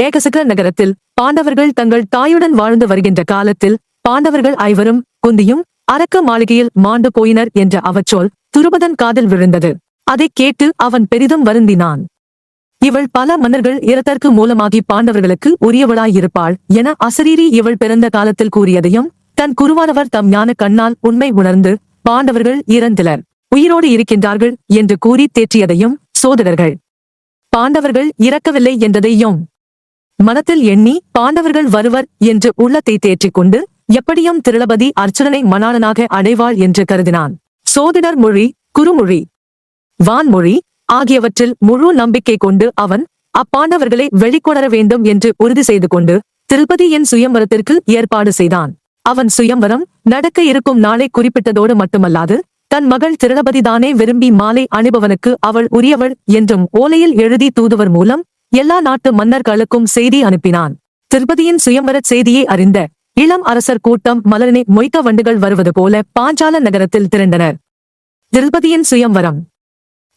ஏகசக நகரத்தில் பாண்டவர்கள் தங்கள் தாயுடன் வாழ்ந்து வருகின்ற காலத்தில் பாண்டவர்கள் ஐவரும் குந்தியும் அரக்க மாளிகையில் மாண்டு போயினர் என்ற அவச்சொல் துருபதன் காதில் விழுந்தது. அதைக் கேட்டு அவன் பெரிதும் வருந்தினான். இவள் பல மன்னர்கள் இறத்தற்கு மூலமாகி பாண்டவர்களுக்கு உரியவளாயிருப்பாள் என அசரீரி இவள் பிறந்த காலத்தில் கூறியதையும் தன் குருவானவர் தம் ஞான கண்ணால் உண்மை உணர்ந்து பாண்டவர்கள் இறந்தனர். உயிரோடு இருக்கின்றார்கள் என்று கூறி தேற்றியதையும் சோதரர்கள் பாண்டவர்கள் இறக்கவில்லை என்றதையும் மனத்தில் எண்ணி பாண்டவர்கள் வருவர் என்று உள்ளத்தை தேற்றிக் கொண்டு எப்படியும் திருளபதி அர்ச்சுனனை மணாளனாக அடைவாள் என்று கருதினான். சோதிடர் மொழி குறுமொழி வான்மொழி ஆகியவற்றில் முழு நம்பிக்கை கொண்டு அவன் அப்பாண்டவர்களை வெளிக்கொணர வேண்டும் என்று உறுதி செய்து கொண்டு திருப்பதியின் சுயம்வரத்திற்கு ஏற்பாடு செய்தான். அவன் சுயம்வரம் நடக்க இருக்கும் நாளை குறிப்பிட்டதோடு மட்டுமல்லாது தன் மகள் திருளபதிதானே விரும்பி மாலை அணிபவனுக்கு அவள் உரியவள் என்றும் ஓலையில் எழுதி தூதுவர் மூலம் எல்லா நாட்டு மன்னர்களுக்கும் செய்தி அனுப்பினான். திருப்பதியின் சுயம்பரச் செய்தியை அறிந்த இளம் அரசர் கூட்டம் மலரினை மொய்த்த வண்டுகள் வருவது போல பாஞ்சால நகரத்தில் திரண்டனர். திருப்பதியின் சுயம்வரம்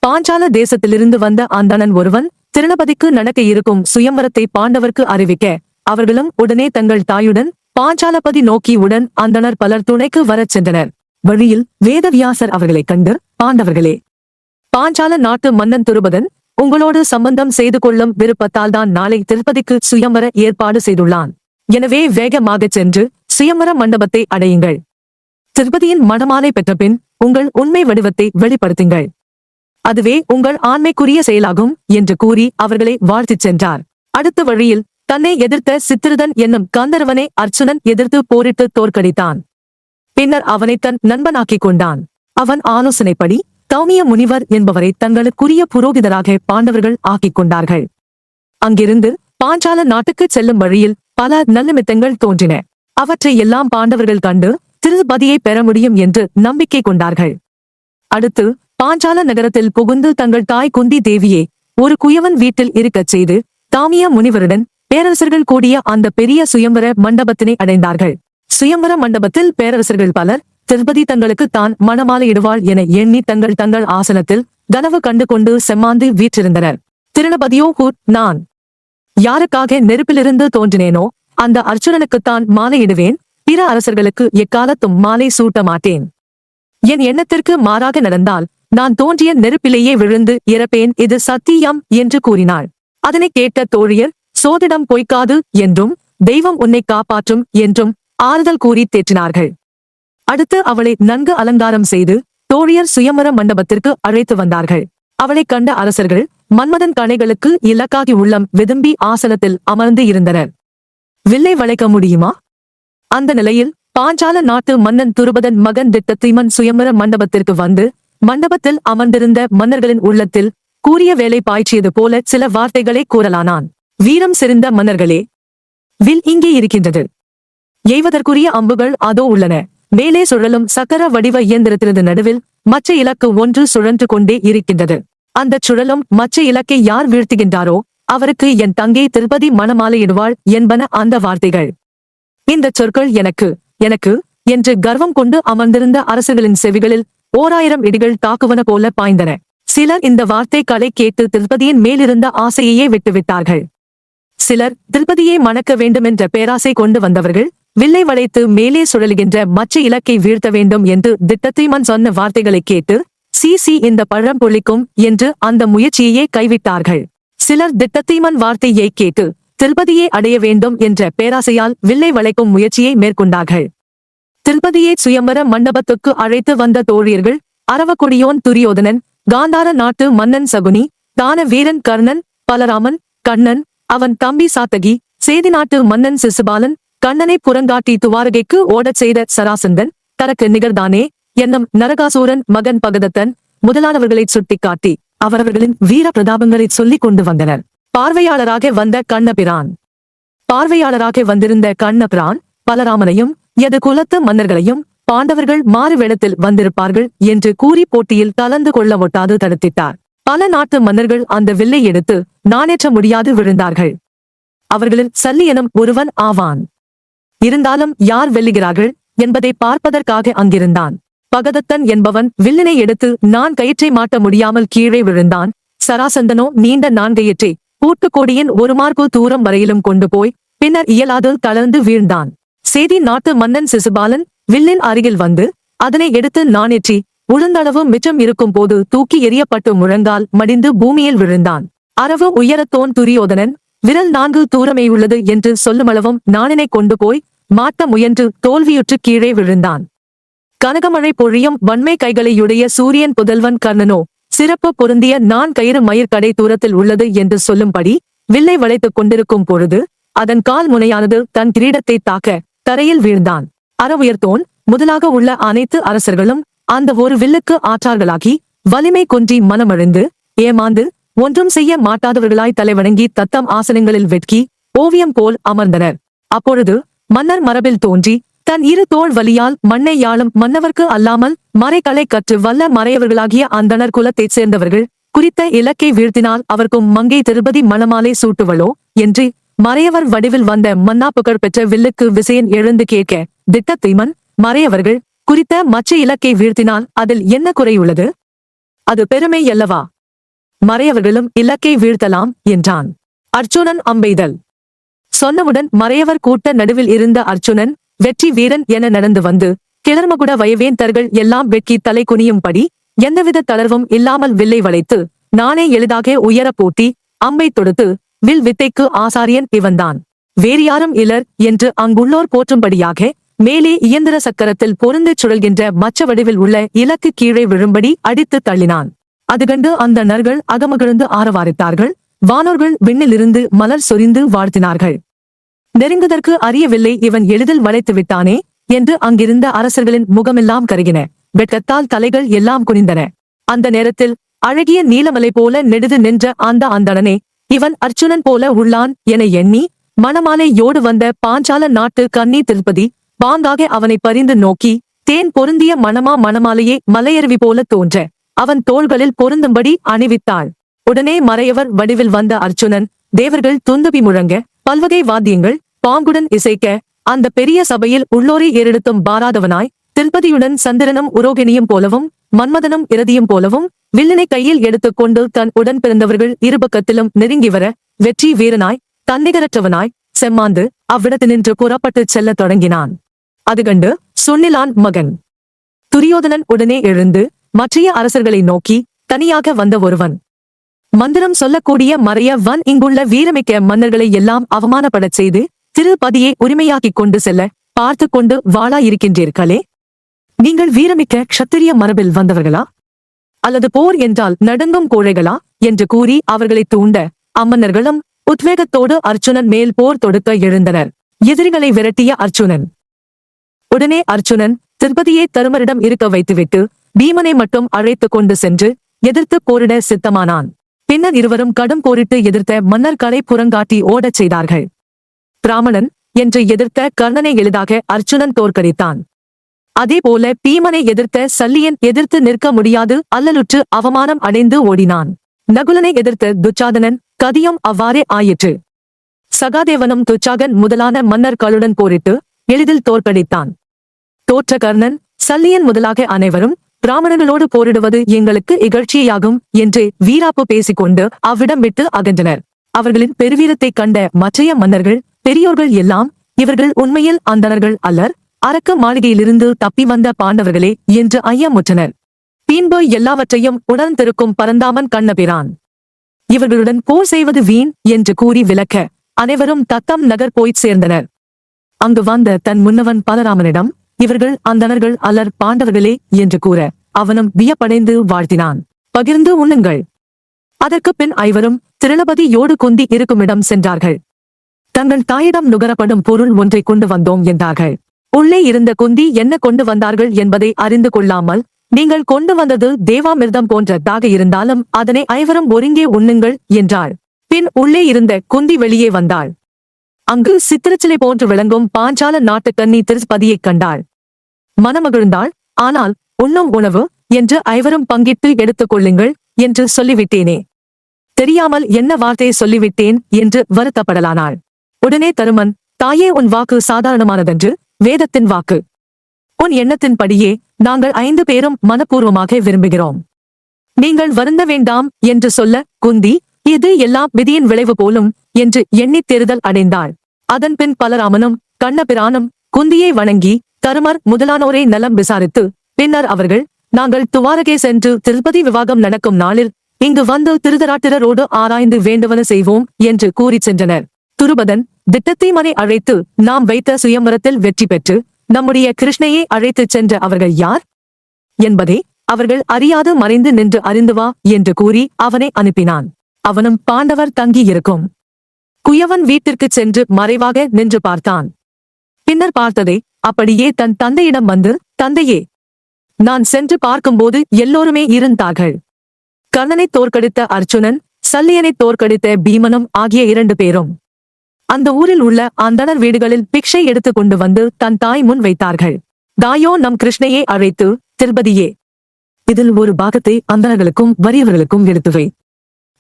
பாஞ்சால தேசத்திலிருந்து வந்த அந்தணன் ஒருவன் திருணபதிக்கு நடக்க இருக்கும் சுயம்வரத்தை பாண்டவர்க்கு அறிவிக்க அவர்களும் உடனே தங்கள் தாயுடன் பாஞ்சாலபதி நோக்கி உடன் அந்தணர் பலர் துணைக்கு வரச் சென்றனர். வழியில் வேதவியாசர் அவர்களைக் கண்டு பாண்டவர்களே பாஞ்சால நாட்டு மன்னன் துருபதன் உங்களோடு சம்பந்தம் செய்து கொள்ளும் விருப்பத்தால் தான் நாளை திருப்பதிக்கு சுயம்பர ஏற்பாடு செய்துள்ளான். எனவே வேகமாகச் சென்று சுயம்பர மண்டபத்தை அடையுங்கள். திருப்பதியின் மணமாலை பெற்றபின் உங்கள் உண்மை வடிவத்தை வெளிப்படுத்துங்கள். அதுவே உங்கள் ஆண்மைக்குரிய செயலாகும் என்று கூறி அவர்களை வாழ்த்திச் சென்றார். அடுத்த வழியில் தன்னை எதிர்த்த சித்திரதன் என்னும் கந்தர்வனை அர்ச்சுனன் எதிர்த்து போரிட்டு தோற்கடித்தான். பின்னர் அவனை தன் நண்பனாக்கிக் கொண்டான். அவன் ஆலோசனைப்படி தௌமிய முனிவர் என்பவரை தங்களுக்குரிய புரோகிதராக பாண்டவர்கள் ஆக்கிக் கொண்டார்கள். அங்கிருந்து பாஞ்சால நாட்டுக்குச் செல்லும் வழியில் பல நல்லமித்தங்கள் தோன்றின. அவற்றை எல்லாம் பாண்டவர்கள் கண்டு திருப்பதியை பெற முடியும் என்று நம்பிக்கை கொண்டார்கள். அடுத்து பாஞ்சால நகரத்தில் புகுந்து தங்கள் தாய் குந்தி தேவியை ஒரு குயவன் வீட்டில் இருக்கச் செய்து தாமிய முனிவருடன் பேரரசர்கள் கூடிய அந்த பெரிய சுயம்பர மண்டபத்தினை அடைந்தார்கள். சுயம்பர மண்டபத்தில் பேரரசர்கள் பலர் திருப்பதி தங்களுக்கு தான் மணமாலையிடுவாள் என எண்ணி தங்கள் தங்கள் ஆசனத்தில் கனவு கண்டு கொண்டு செம்மாந்து வீற்றிருந்தனர். திருணபதியோ ஹூட் நான் யாருக்காக நெருப்பிலிருந்து தோன்றினேனோ அந்த அர்ச்சுனனுக்குத்தான் மாலையிடுவேன் பிற அரசர்களுக்கு எக்காலத்தும் மாலை சூட்ட மாட்டேன் என் எண்ணத்திற்கு மாறாக நடந்தால் நான் தோன்றிய நெருப்பிலேயே விழுந்து இறப்பேன் இது சத்தியம் என்று கூறினாள். அதனை கேட்ட தோழியர் சோதிடம் பொய்க்காது என்றும் தெய்வம் உன்னை காப்பாற்றும் என்றும் ஆறுதல் கூறி தேற்றினார்கள். அடுத்து அவளை நன்கு அலங்காரம் செய்து தோழியர் சுயமர மண்டபத்திற்கு அழைத்து வந்தார்கள். அவளைக் கண்ட அரசர்கள் மன்மதன் கணைகளுக்கு இலக்காகி உள்ளம் விதும்பி ஆசனத்தில் அமர்ந்து இருந்தனர். வில்லை வளைக்க முடியுமா? அந்த நிலையில் பாஞ்சால நாட்டு மன்னன் துருபதன் மகன் திட்டத்தீமன் சுயமர மண்டபத்திற்கு வந்து மண்டபத்தில் அமர்ந்திருந்த மன்னர்களின் உள்ளத்தில் கூறிய வேலை பாய்ச்சியது போல சில வார்த்தைகளை கூறலானான். வீரம் சிறந்த மன்னர்களே வில் இங்கே இருக்கின்றது. எய்வதற்குரிய அம்புகள் அதோ உள்ளன. மேலே சுழலும் சக்கர வடிவ இயந்திரத்திலிருந்து நடுவில் மச்ச இலக்கு ஒன்று சுழன்று கொண்டே இருக்கின்றது. அந்தச் சுழலும் மச்ச இலக்கை யார் வீழ்த்துகின்றாரோ அவருக்கு என் தங்கை திருப்பதி மணமாலையிடுவாள் என்பன அந்த வார்த்தைகள். இந்தச் சொற்கள் எனக்கு எனக்கு என்று கர்வம் கொண்டு அமர்ந்திருந்த அரசுகளின் செவிகளில் ஓராயிரம் இடிகள் தாக்குவன போல பாய்ந்தன. சிலர் இந்த வார்த்தைகளை கேட்டு திருப்பதியின் மேலிருந்த ஆசையையே விட்டுவிட்டார்கள். சிலர் திருப்பதியை மணக்க வேண்டுமென்ற பேராசை கொண்டு வந்தவர்கள் வில்லை வளைத்து மேலே சுழலுகின்ற மச்ச இலக்கை வீழ்த்த வேண்டும் என்று திட்டத்தீமன் சொன்ன வார்த்தைகளை கேட்டு சி சி இந்த பழம் பொழிக்கும் என்று அந்த முயற்சியையே கைவிட்டார்கள். சிலர் திட்டத்தீமன் வார்த்தையை கேட்டு திருப்பதியை அடைய வேண்டும் என்ற பேராசையால் வில்லை வளைக்கும் முயற்சியை மேற்கொண்டார்கள். திருப்பதியை சுயம்பர மண்டபத்துக்கு அழைத்து வந்த தோழியர்கள் அரவக்குடியோன் துரியோதனன் காந்தார நாட்டு மன்னன் சகுனி தான வீரன் கர்ணன் பலராமன் கண்ணன் அவன் தம்பி சாத்தகி சேதி நாட்டு மன்னன் சிசுபாலன் கண்ணனை புறங்காட்டி துவாரகைக்கு ஓடச் செய்த சராசந்தன் தனக்கு நிகர்தானே என்னும் நரகாசூரன் மகன் பகதத்தன் முதலானவர்களைச் சுட்டிக்காட்டி அவரவர்களின் வீர பிரதாபங்களை சொல்லிக் கொண்டு வந்தனர். பார்வையாளராக வந்த கண்ணபிரான். பார்வையாளராக வந்திருந்த கண்ணபிரான் பலராமனையும் எது குலத்து மன்னர்களையும் பாண்டவர்கள் மாறு வேடத்தில் வந்திருப்பார்கள் என்று கூறி போட்டியில் கலந்து கொள்ள ஒட்டாது தடுத்திட்டார். பல நாட்டு மன்னர்கள் அந்த வில்லை எடுத்து நாணேற்ற முடியாது விழுந்தார்கள். அவர்களில் சல்லி எனும் ஒருவன் ஆவான். இருந்தாலும் யார் வெல்லுகிறார்கள் என்பதை பார்ப்பதற்காக அங்கிருந்தான். பகதத்தன் என்பவன் வில்லினை எடுத்து நான் கயிற்றை மாட்ட முடியாமல் கீழே விழுந்தான். சராசந்தனோ நீண்ட நான்கயிற்றை பூட்டுக்கோடியின் ஒரு மார்பு தூரம் வரையிலும் கொண்டு போய் பின்னர் இயலாது தளர்ந்து வீழ்ந்தான். சேதி நாட்டு மன்னன் சிசுபாலன் வில்லின் அருகில் வந்து அதனை எடுத்து நானேற்றி உளுந்தளவு மிச்சம் இருக்கும் போது தூக்கி எறியப்பட்டு முழங்கால் மடிந்து பூமியில் விழுந்தான். அரவு உயரத்தோன் துரியோதனன் விரல் நான்கு தூரமே உள்ளது என்று சொல்லுமளவும் நாணனை கொண்டு போய் மாட்ட முயன்று தோல்வியுற்று கீழே விழுந்தான். கனகமழை பொழியும் வன்மை கைகளையுடைய சூரியன் புதல்வன் கர்ணனோ சிறப்பு பொருந்திய நான் கயிறு மயிர்கடை தூரத்தில் உள்ளது என்று சொல்லும்படி வில்லை வளைத்துக் கொண்டிருக்கும் பொழுது அதன் கால் முனையானது தன் கிரீடத்தை தாக்க தரையில் வீழ்ந்தான். அறவுயர்த்தோன் முதலாக உள்ள அனைத்து அரசர்களும் அந்த ஒரு வில்லுக்கு ஆற்றார்களாகி வலிமை குன்றி மனமழிந்து ஏமாந்து ஒன்றும் செய்ய மாட்டாதவர்களாய் தலைவணங்கி தத்தம் ஆசனங்களில் வெட்கி ஓவியம் போல் அமர்ந்தனர். அப்பொழுது மன்னர் மரபில் தோன்றி தன் இரு தோள் வலியால் மண்ணை யாழும் மன்னவர்க்கு அல்லாமல் மறைக்கலை கற்று வல்ல மறையவர்களாகிய அந்தணர் குலத்தைச் சேர்ந்தவர்கள் குறித்த இலக்கை வீழ்த்தினால் அவர்க்கும் மங்கை திருபதி மணமாலை சூட்டுவளோ? என்று மறையவர் வடிவில் வந்த மன்னா புகழ் பெற்ற வில்லுக்கு விசயன் எழுந்து கேட்க திட்ட தீமன் மறையவர்கள் குறித்த மச்ச இலக்கை வீழ்த்தினால் அதில் என்ன குறையுள்ளது? அது பெருமை அல்லவா? மறையவர்களும் இலக்கை வீழ்த்தலாம் என்றான். அர்ச்சுனன் அம்பெய்தல். சொன்னவுடன் மறையவர் கூட்ட நடுவில் இருந்த அர்ச்சுனன் வெற்றி வீரன் என நடந்து வந்து கிளர்மகுட வயவேந்தர்கள் எல்லாம் வெட்கி தலை குனியும்படி எந்தவித தளர்வும் இல்லாமல் வில்லை வளைத்து நானே எளிதாக உயர போட்டி அம்பை தொடுத்து வில் வித்தைக்கு ஆசாரியன் இவன்தான். வேறு யாரும் இலர் என்று அங்குள்ளோர் போற்றும்படியாக மேலே இயந்திர சக்கரத்தில் பொருந்து சுழல்கின்ற மச்ச வடிவில் உள்ள இலக்கு கீழே விழும்படி அடித்து தள்ளினான். அது கண்டு அந்த நர்கள் அகமகிழ்ந்து ஆரவாரித்தார்கள். வானோர்கள் விண்ணிலிருந்து மலர் சொரிந்து வாழ்த்தினார்கள். நெருங்குதற்கு அறியவில்லை இவன் எளிதில் வளைத்து விட்டானே என்று அங்கிருந்த அரசர்களின் முகமெல்லாம் கருகின. வெட்கத்தால் தலைகள் எல்லாம் குனிந்தன. அந்த நேரத்தில் அழகிய நீலமலை போல நெடுது நின்ற அந்த அந்தணனே இவன் அர்ச்சுனன் போல உள்ளான் என எண்ணி மணமாலையோடு வந்த பாஞ்சால நாட்டு கன்னி திருப்பதி பாங்காக அவனை பரிந்து நோக்கி தேன் பொருந்திய மணமா மணமாலையே மலையருவி போல தோன்ற. அவன் தோள்களில் பொருந்தும்படி அணிவித்தாள். உடனே மறையவர் வடிவில் வந்த அர்ச்சுனன் தேவர்கள் துந்துபி முழங்க பல்வகை வாத்தியங்கள் பாங்குடன் இசைக்க அந்த பெரிய சபையில் உள்ளோரை ஏறெடுத்தும் பாராதவனாய் திருப்பதியுடன் சந்திரனும் உரோகிணியும் போலவும் மன்மதனும் இறதியும் போலவும் வில்லனை கையில் எடுத்துக்கொண்டு தன் உடன் பிறந்தவர்கள் இருபக்கத்திலும் நெருங்கி வர வெற்றி வீரனாய் தன்னிகரற்றவனாய் செம்மாந்து அவ்விடத்தினின்று புறப்பட்டுச் செல்லத் தொடங்கினான். அது கண்டு சுண்ணிலான் மகன். துரியோதனன் உடனே எழுந்து மற்றைய அரசர்களை நோக்கி தனியாக வந்த ஒருவன். மந்திரம் சொல்லக்கூடிய மறைய வன் இங்குள்ள வீரமிக்க மன்னர்களை எல்லாம் அவமானப்படச் செய்து திருப்பதியை உரிமையாக்கிக் கொண்டு செல்ல பார்த்து கொண்டு வாளா இருக்கின்றீர்களே நீங்கள் வீரமிக்க க்ஷத்திரிய மரபில் வந்தவர்களா? அல்லது போர் என்றால் நடுங்கும் கோழைகளா? என்று கூறி அவர்களை தூண்ட அம்மன்னர்களும் உத்வேகத்தோடு அர்ச்சுனன் மேல் போர் தொடுக்க எழுந்தனர். எதிரிகளை விரட்டிய அர்ச்சுனன் உடனே அர்ச்சுனன் திருப்பதியை தருமரிடம் இருக்க வைத்துவிட்டு பீமனை மட்டும் அழைத்துக் கொண்டு சென்று எதிர்த்து போரிட சித்தமானான். பின்னர் இருவரும் கடும் போரிட்டு எதிர்த்த மன்னர்களை புறங்காட்டி ஓடச் செய்தார்கள். பிராமணன் என்று எதிர்த்த கர்ணனை எளிதாக அர்ச்சுனன் தோற்கடித்தான். அதேபோல பீமனை எதிர்த்த சல்லியன் எதிர்த்து நிற்க முடியாது அல்லலுற்று அவமானம் அடைந்து ஓடினான். நகுலனை எதிர்த்த துச்சாதனன் கதியும் அவ்வாறே ஆயிற்று. சகாதேவனும் துச்சாகன் முதலான மன்னர்களுடன் போரிட்டு எளிதில் தோற்கடித்தான். தோற்ற கர்ணன் சல்லியன் முதலாக அனைவரும் பிராமணர்களோடு போரிடுவது எங்களுக்கு இகழ்ச்சியாகும் என்று வீராப்பு பேசிக்கொண்டு அவ்விடம் விட்டு அகன்றனர். அவர்களின் பெருவீரத்தைக் கண்ட மற்றைய மன்னர்கள் பெரியோர்கள் எல்லாம் இவர்கள் உண்மையில் அந்தணர்கள் அல்லர். அரக்க மாளிகையிலிருந்து தப்பி வந்த பாண்டவர்களே என்று ஐயமுற்றனர். பின்பு எல்லாவற்றையும் உணர்ந்திருக்கும் பரந்தாமன் கண்ணபிரான். இவர்களுடன் போர் செய்வது வீண் என்று கூறி விளக்க அனைவரும் தத்தம் நகர் போய்ச் சேர்ந்தனர். அங்கு வந்த தன் முன்னவன் பலராமனிடம் இவர்கள் அந்தணர்கள் அல்லர் பாண்டவர்களே என்று கூற அவனும் வியப்படைந்து வாழ்த்தினான். பகிர்ந்து உண்ணுங்கள். அதற்குப் பின் ஐவரும் திரளபதியோடு குந்தி இருக்குமிடம் சென்றார்கள். தங்கள் தாயிடம் நுகரப்படும் பொருள் ஒன்றை கொண்டு வந்தோம் என்றார்கள். உள்ளே இருந்த குந்தி என்ன கொண்டு வந்தார்கள் என்பதை அறிந்து கொள்ளாமல் நீங்கள் கொண்டு வந்தது தேவாமிர்தம் போன்றதாக இருந்தாலும் அதனை ஐவரும் ஒருங்கே உண்ணுங்கள் என்றாள். பின் உள்ளே இருந்த குந்தி வெளியே வந்தாள். அங்கு சித்திரச்சிலை போன்று விளங்கும் பாஞ்சால நாட்டுக் கன்னி திருப்பதியைக் கண்டாள். மனமகிழ்ந்தாள். ஆனால் உண்ணும் உணவு என்று ஐவரும் பங்கிட்டு எடுத்துக் கொள்ளுங்கள் என்று சொல்லிவிட்டேனே. தெரியாமல் என்ன வார்த்தை சொல்லிவிட்டேன் என்று வருத்தப்படலானாள். உடனே தருமன் தாயே உன் வாக்கு சாதாரணமானதென்று வேதத்தின் வாக்கு. உன் எண்ணத்தின்படியே நாங்கள் ஐந்து பேரும் மனப்பூர்வமாக விரும்புகிறோம். நீங்கள் வருந்த வேண்டாம் என்று சொல்ல குந்தி இது எல்லாம் விதியின் விளைவு போலும் என்று எண்ணித் தேறுதல் அடைந்தாள். அதன்பின் பலராமனும் கண்ணபிரானும் குந்தியை வணங்கி தருமர் முதலானோரை நலம் விசாரித்து பின்னர் அவர்கள் நாங்கள் துவாரகே சென்று திருப்பதி விவாகம் நடக்கும் நாளில் இங்கு வந்து திருதராட்டிரரோடு ஆராய்ந்து வேண்டுவன செய்வோம் என்று கூறிச் சென்றனர். துருபதன் திட்டத்தீமனை அழைத்து நாம் வைத்த சுயம்பரத்தில் வெற்றி பெற்று நம்முடைய கிருஷ்ணையை அழைத்துச் சென்ற அவர்கள் யார்? என்பதை அவர்கள் அறியாது மறைந்து நின்று அறிந்து வா என்று கூறி அவனை அனுப்பினான். அவனும் பாண்டவர் தங்கியிருக்கும். குயவன் வீட்டிற்குச் சென்று மறைவாக நின்று பார்த்தான். பின்னர் பார்த்ததை அப்படியே தன் தந்தையிடம் வந்து தந்தையே நான் சென்று பார்க்கும்போது எல்லோருமே இருந்தார்கள். கர்ணனை தோற்கடித்த அர்ஜுனன் சல்லியனை தோற்கடித்த பீமனும் ஆகிய இரண்டு பேரும். அந்த ஊரில் உள்ள அந்தனர் வீடுகளில் பிக்ஷை எடுத்துக் கொண்டு வந்து தன் தாய் முன் வைத்தார்கள். தாயோ நம் கிருஷ்ணையை அழைத்து திருப்பதியே. இதில் ஒரு பாகத்தை அந்தனர்களுக்கும் வறியவர்களுக்கும் எடுத்துவை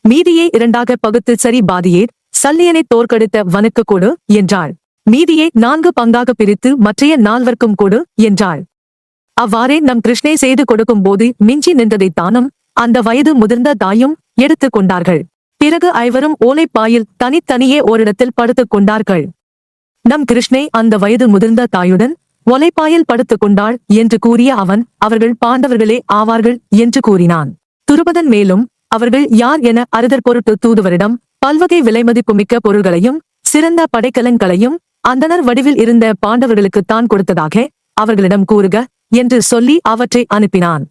மீதியை இரண்டாக பகுத்து சரி பாதியே சல்லியனை தோற்கடித்த வனுக்கு கொடு என்றாள். மீதியை நான்கு பங்காக பிரித்து மற்றைய நால்வர்க்கும் கொடு என்றாள். அவ்வாறே நம் கிருஷ்ணை செய்து கொடுக்கும் போது மிஞ்சி நின்றதை தானும் அந்த வயது முதிர்ந்த தாயும் எடுத்துக் கொண்டார்கள். பிறகு ஐவரும் ஓலைப்பாயில் தனித்தனியே ஓரிடத்தில் படுத்துக் கொண்டார்கள். நம் கிருஷ்ணே அந்த வயது முதிர்ந்த தாயுடன் ஒலைப்பாயில் படுத்துக் கொண்டாள் என்று கூறிய அவன் அவர்கள் பாண்டவர்களே ஆவார்கள் என்று கூறினான். துருபதன் மேலும் அவர்கள் யார் என அறிதற் பொருட்டு தூதுவரிடம் பல்வகை விலைமதிப்புமிக்க பொருள்களையும் சிறந்த படைக்கலன்களையும் அந்தணர் வடிவில் இருந்த பாண்டவர்களுக்கு தான் கொடுத்ததாக அவர்களிடம் கூறுக என்று சொல்லி அவற்றை அனுப்பினான்.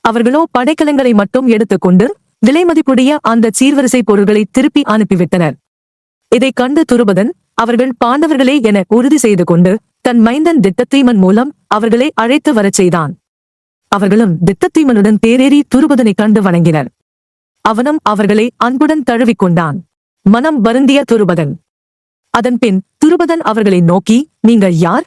அவர்களோ படைக்கலங்களை மட்டும் எடுத்துக்கொண்டு விலைமதிப்புடைய அந்த சீர்வரிசை பொருள்களை திருப்பி அனுப்பிவிட்டனர். இதைக் கண்டு துருபதன் அவர்கள் பாண்டவர்களே என உறுதி செய்து கொண்டு தன் மைந்தன் திட்டத்தீமன் மூலம் அவர்களை அழைத்து வரச் செய்தான். அவர்களும் திட்டத்தீமனுடன் தேரேறி துருபதனை கண்டு வணங்கினர். அவனும் அவர்களை அன்புடன் தழுவிக்கொண்டான் மனம் வருந்திய துருபதன் அதன்பின் துருபதன் அவர்களை நோக்கி நீங்கள் யார்?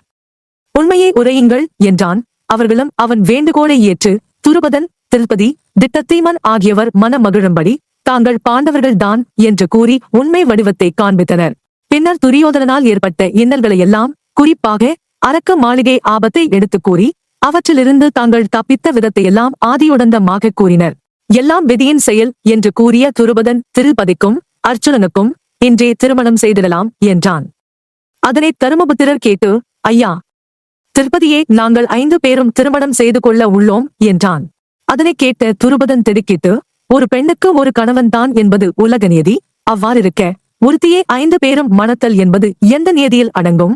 உண்மையை உரையுங்கள் என்றான். அவர்களும் அவன் வேண்டுகோளை ஏற்று துருபதன் திருப்பதி திட்டத்தீமன் ஆகியவர் மனமகிழும்படி தாங்கள் பாண்டவர்கள்தான் என்று கூறி உண்மை வடிவத்தை காண்பித்தனர். பின்னர் துரியோதனனால் ஏற்பட்ட இன்னல்களையெல்லாம் குறிப்பாக அரக்க மாளிகை ஆபத்தை எடுத்துக் கூறி அவற்றிலிருந்து தாங்கள் தப்பித்த விதத்தையெல்லாம் ஆதியுடந்தமாக கூறினர். எல்லாம் விதியின் செயல் என்று கூறிய துருபதன் திருப்பதிக்கும் அர்ச்சுனனுக்கும் இன்றே திருமணம் செய்திடலாம் என்றான். அதனை தருமபுத்திரர் கேட்டு ஐயா திருப்பதியே நாங்கள் ஐந்து பேரும் திருமணம் செய்து கொள்ள உள்ளோம் என்றான். அதனை கேட்ட துருபதன் திடுக்கிட்டு ஒரு பெண்ணுக்கு ஒரு கணவன்தான் என்பது உலக நியதி அவ்வாறிருக்க ஒருத்தியே ஐந்து பேரும் மணத்தல் என்பது எந்த நியதியில் அடங்கும்?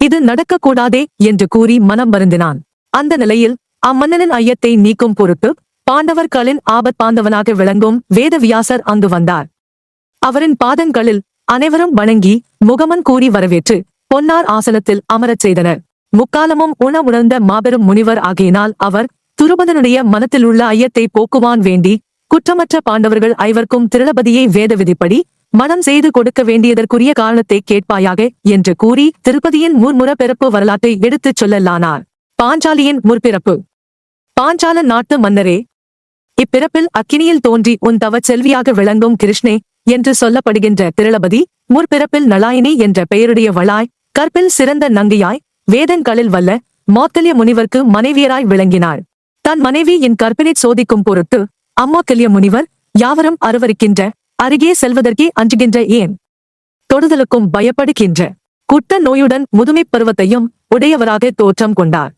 இது நடக்கக்கூடாதே என்று கூறி மனம் வருந்தினான். அந்த நிலையில் அம்மன்னனின் ஐயத்தை நீக்கும் பொருட்டு பாண்டவர்களின் ஆபத் பாந்தவனாக விளங்கும் வேதவியாசர் அங்கு வந்தார். அவரின் பாதங்களில் அனைவரும் வணங்கி முகமன் கூறி வரவேற்று பொன்னார் ஆசனத்தில் அமரச் செய்தனர். முக்காலமும் உணவுணர்ந்த மாபெரும் முனிவர் ஆகையினால் அவர் துருபதனுடைய மனத்திலுள்ள ஐயத்தை போக்குவான் வேண்டி குற்றமற்ற பாண்டவர்கள் ஐவர்க்கும் திருளபதியை வேத விதிப்படி மனம் செய்து கொடுக்க வேண்டியதற்குரிய காரணத்தை கேட்பாயாக என்று கூறி திருப்பதியின் முன்முற பிறப்பு வரலாற்றை எடுத்துச் சொல்லலானார். பாஞ்சாலியின் முற்பிறப்பு. பாஞ்சால நாட்டு மன்னரே இப்பிறப்பில் அக்கினியில் தோன்றி உன் தவச் செல்வியாக விளங்கும் கிருஷ்ணே என்று சொல்லப்படுகின்ற திருளபதி முற்பிறப்பில் நலாயினி என்ற பெயருடைய வளாய் கற்பில் சிறந்த நங்கையாய் வேதங்களில் வல்ல மோத்தலிய முனிவர்க்கு மனைவியராய் விளங்கினார் தன் மனைவி என் கற்பினைச் சோதிக்கும் பொருட்டு அம்மோக்கலிய முனிவர் யாவரும் அருவருக்கின்ற அருகே செல்வதற்கே அஞ்சுகின்ற ஏன்? தொடுதலுக்கும் பயப்படுகின்ற குட்ட நோயுடன் முதுமைப் பருவத்தையும் உடையவராக தோற்றம் கொண்டார்.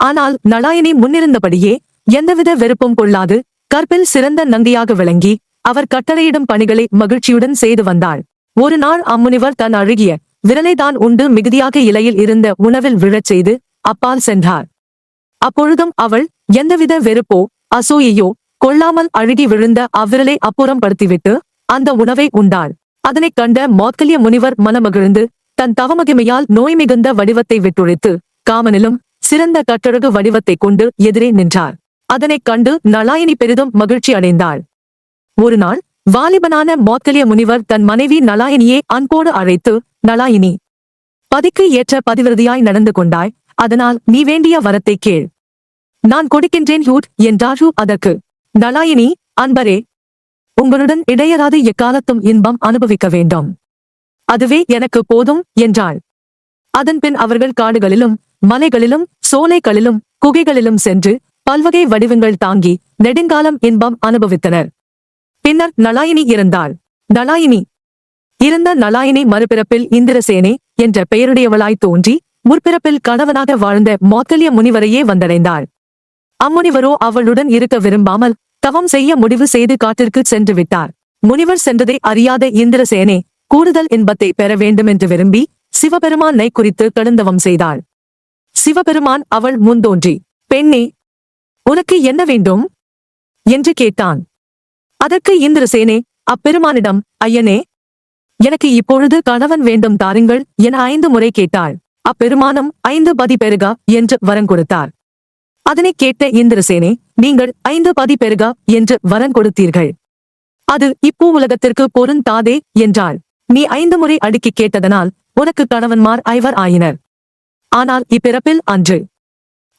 ஆனால் நலாயினி முன்னிருந்தபடியே எந்தவித வெறுப்பும் கொள்ளாது கற்பில் சிறந்த நந்தியாக விளங்கி அவர் கட்டளையிடும் பணிகளை மகிழ்ச்சியுடன் செய்து வந்தாள். ஒரு நாள் அம்முனிவர் தன் அழுகிய விரலை தான் உண்டு மிகுதியாக இலையில் இருந்த உணவில் விழச் செய்து அப்பால் சென்றார். அப்பொழுதும் அவள் எந்தவித வெறுப்போ அசூயையோ கொள்ளாமல் அழுகி விழுந்த அவ்விரலை அப்புறம் படுத்திவிட்டு அந்த உணவை உண்டாள். அதனைக் கண்ட மோத்கலிய முனிவர் மனமகிழ்ந்து தன் தவமகிமையால் நோய் மிகுந்த வடிவத்தை விட்டுழைத்து காமனிலும் சிறந்த கட்டழகு வடிவத்தைக் கொண்டு எதிரே நின்றார். அதனைக் கண்டு நலாயினி பெரிதும் மகிழ்ச்சி அடைந்தாள். ஒரு நாள் வாலிபனான மோத்கலிய முனிவர் தன் மனைவி நலாயினியை அன்போடு அழைத்து நலாயினி பதிக்கு ஏற்ற பதிவிரதியாய் நடந்து கொண்டாய் அதனால் நீ வேண்டிய வரத்தை கேள். நான் கொடுக்கின்றேன் ஹூட் என்றாரு அதற்கு நலாயினி அன்பரே உங்களுடன் இடையராது எக்காலத்தும் இன்பம் அனுபவிக்க வேண்டும். அதுவே எனக்கு போதும் என்றாள். அதன்பின் அவர்கள் காடுகளிலும் மலைகளிலும் சோலைகளிலும் குகைகளிலும் சென்று பல்வகை வடிவங்கள் தாங்கி நெடுங்காலம் இன்பம் அனுபவித்தனர். பின்னர் நலாயினி இருந்தாள் நலாயினி. இருந்த நலாயினி மறுபிறப்பில் இந்திரசேனே என்ற பெயருடையவளாய் தோன்றி முற்பிறப்பில் கணவனாக வாழ்ந்த மோத்தலிய முனிவரையே வந்தடைந்தாள். அம்முனிவரோ அவளுடன் இருக்க விரும்பாமல் தவம் செய்ய முடிவு செய்து காட்டிற்கு சென்று விட்டார். முனிவர் சென்றதை அறியாத இந்திரசேனே கூடுதல் இன்பத்தை பெற வேண்டுமென்று விரும்பி சிவபெருமானை குறித்து கடுந்தவம் செய்தாள். சிவபெருமான் அவள் முன்தோன்றி பெண்ணே உனக்கு என்ன வேண்டும்? என்று கேட்டான். அதற்கு இந்திரசேனே அப்பெருமானிடம் ஐயனே எனக்கு இப்பொழுது கணவன் வேண்டும் தாருங்கள் என ஐந்து முறை கேட்டாள். அப்பெருமானம் ஐந்து பதி பெருகா என்று வரம் கொடுத்தார். அதனை கேட்ட இந்திரசேனே நீங்கள் ஐந்து பதி பெருகா என்று வரம் கொடுத்தீர்கள். அது இப்போ உலகத்திற்கு பொருந்தாதே என்றாள். நீ ஐந்து முறை அடுக்கி கேட்டதனால் உனக்கு கணவன்மார் ஐவர் ஆயினர். ஆனால் இப்பிறப்பில் அன்று.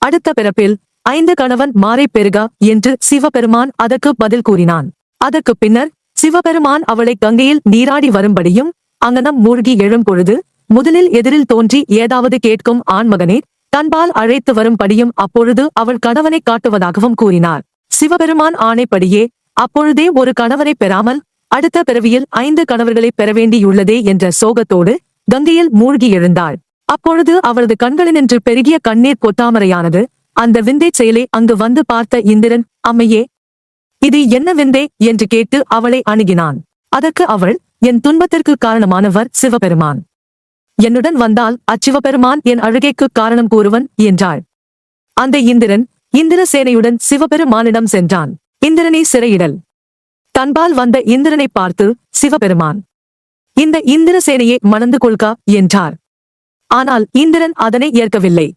அடுத்த பிறப்பில் ஐந்து கணவன் மாறை பெருக என்று சிவபெருமான் அதற்கு பதில் கூறினான். அதற்கு பின்னர் சிவபெருமான் அவளை கங்கையில் நீராடி வரும்படியும் அங்கனம் மூழ்கி எழும் பொழுது முதலில் எதிரில் தோன்றி ஏதாவது கேட்கும் ஆண்மகனே தன்பால் அழைத்து வரும்படியும் அப்பொழுது அவள் கணவனை காட்டுவதாகவும் கூறினார். சிவபெருமான் ஆணைப்படியே அப்பொழுதே ஒரு கணவனை பெறாமல் அடுத்த பிறவியில் ஐந்து கணவர்களை பெற வேண்டியுள்ளதே என்ற சோகத்தோடு கங்கையில் மூழ்கி எழுந்தாள். அப்பொழுது அவளது கண்களினின்று பெருகிய கண்ணீர் பொத்தாமரையானது அந்த விந்தை செயலை அங்கு வந்து பார்த்த இந்திரன் அம்மையே இது என்ன விந்தை? என்று கேட்டு அவளை அணுகினான். அதற்கு அவள் என் துன்பத்திற்கு காரணமானவர் சிவபெருமான். என்னுடன் வந்தால் அச்சிவபெருமான் என் அழுகைக்கு காரணம் கூறுவன் என்றாள். அந்த இந்திரன் இந்திரசேனையுடன் சிவபெருமானிடம் சென்றான். இந்திரனை சிறையிடல். தன்பால் வந்த இந்திரனை பார்த்து சிவபெருமான் இந்த இந்திரசேனையை மணந்து கொள்கா என்றார். ஆனால் இந்திரன் அதனை ஏற்கவில்லை.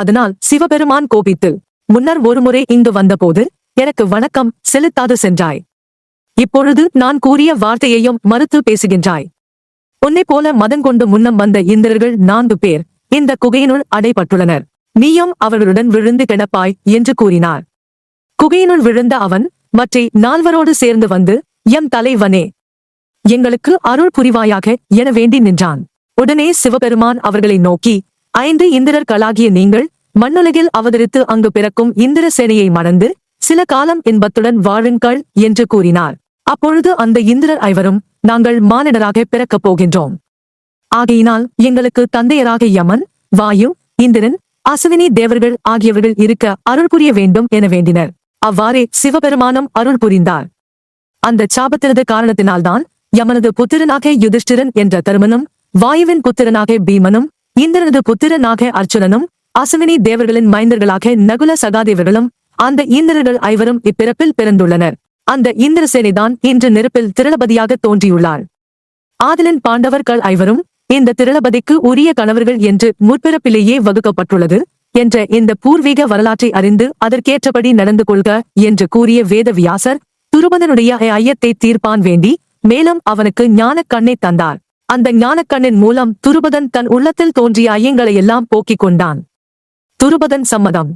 அதனால் சிவபெருமான் கோபித்து முன்னர் ஒருமுறை இங்கு வந்தபோது எனக்கு வணக்கம் செலுத்தாது சென்றாய். இப்பொழுது நான் கூறிய வார்த்தையையும் மறுத்து பேசுகின்றாய். உன்னைப் போல மதங்கொண்டு முன்னம் வந்த இந்திரர்கள் நான்கு பேர் இந்த குகையினுள் அடைபட்டுள்ளனர். நீயும் அவர்களுடன் விழுந்து கிடப்பாய் என்று கூறினார். குகையினுள் விழுந்த அவன் மற்றை நால்வரோடு சேர்ந்து வந்து எம் தலைவனே எங்களுக்கு அருள் புரிவாயாக என வேண்டி நின்றான். உடனே சிவபெருமான் அவர்களை நோக்கி ஐந்து இந்திரர்களாகிய நீங்கள் மண்ணுலகில் அவதரித்து அங்கு பிறக்கும் இந்திர சேனையை மணந்து சில காலம் இன்பத்துடன் வாழுங்கள் என்று கூறினார். அப்பொழுது அந்த இந்திரர் ஐவரும் நாங்கள் மானிடராக பிறக்கப் போகின்றோம். ஆகையினால் எங்களுக்கு தந்தையராக யமன் வாயு இந்திரன் அசுவினி தேவர்கள் ஆகியவர்கள் இருக்க அருள் புரிய வேண்டும் என வேண்டினர். அவ்வாறே சிவபெருமானும் அருள் புரிந்தார். அந்த சாபத்தினது காரணத்தினால்தான் யமனது புத்திரனாக யுதிஷ்டிரன் என்ற தருமனும் வாயுவின் புத்திரனாக பீமனும் இந்திரனது புத்திரனாக அர்ச்சுனனும் அசுவினி தேவர்களின் மைந்தர்களாக நகுல சகாதேவர்களும் அந்த இந்திரர்கள் ஐவரும் இப்பிறப்பில் பிறந்துள்ளனர். அந்த இந்திரசேனிதான் இன்று நெருப்பில் திரளபதியாக தோன்றியுள்ளார் ஆதலின் பாண்டவர்கள் ஐவரும் இந்த திரளபதிக்கு உரிய கணவர்கள் என்று முற்பிறப்பிலேயே வகுக்கப்பட்டுள்ளது என்ற இந்த பூர்வீக வரலாற்றை அறிந்து அதற்கேற்றபடி நடந்து கொள்க என்று கூறிய வேதவியாசர் துருபதனுடைய ஐயத்தை தீர்ப்பான் வேண்டி மேலும் அவனுக்கு ஞானக் கண்ணை தந்தார். அந்த ஞானக்கண்ணின் மூலம் துருபதன் தன் உள்ளத்தில் தோன்றிய ஐயங்களை எல்லாம் போக்கிக் கொண்டான். துருபதன் சம்மதம்.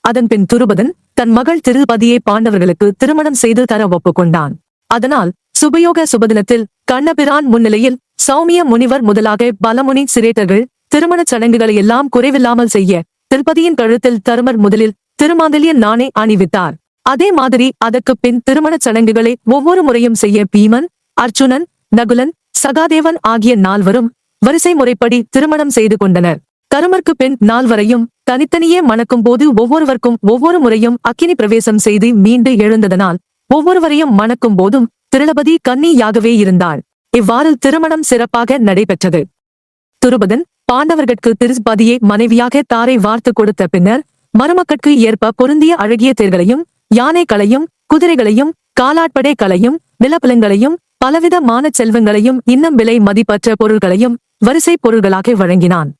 அதன்பின் துருபதன் தன் மகள் திருபதியை பாண்டவர்களுக்கு திருமணம் செய்து தர ஒப்புக்கொண்டான் அதனால் சுபயோக சுபதினத்தில் கண்ணபிரான் முன்னிலையில் சௌமிய முனிவர் முதலாக பலமுனி சிரேட்டர்கள் திருமணச் சடங்குகளை எல்லாம் குறைவில்லாமல் செய்ய திருப்பதியின் கழுத்தில் தருமர் முதலில் திருமாந்தலியன் நானே அணிவித்தார். அதே மாதிரி அதற்குப் பின் திருமணச் சடங்குகளை ஒவ்வொரு முறையும் செய்ய பீமன் அர்ஜுனன் நகுலன் சகாதேவன் ஆகிய நால்வரும் வரிசை முறைப்படி திருமணம் செய்து கொண்டனர். கருமர்க்கு பின் நால்வரையும் தனித்தனியே மணக்கும் போது ஒவ்வொருவருக்கும் ஒவ்வொரு முறையும் அக்கினி பிரவேசம் செய்து மீண்டு எழுந்ததனால் ஒவ்வொருவரையும் மணக்கும் போதும் திருளபதி கன்னியாகவே இருந்தாள். இவ்வாறு திருமணம் சிறப்பாக நடைபெற்றது. துருபதன் பாண்டவர்கட்கு திருப்பதியை மனைவியாக தாரை வார்த்து கொடுத்த பின்னர் மருமக்கட்கு ஏற்ப பொருந்திய அழகிய தேர்களையும் யானைகளையும் குதிரைகளையும் காலாட்படை கலையும் நிலப்பலங்களையும் பலவிதமான செல்வங்களையும் இன்னும் விலை மதிப்பற்ற பொருள்களையும் வரிசை பொருள்களாக வழங்கினான்.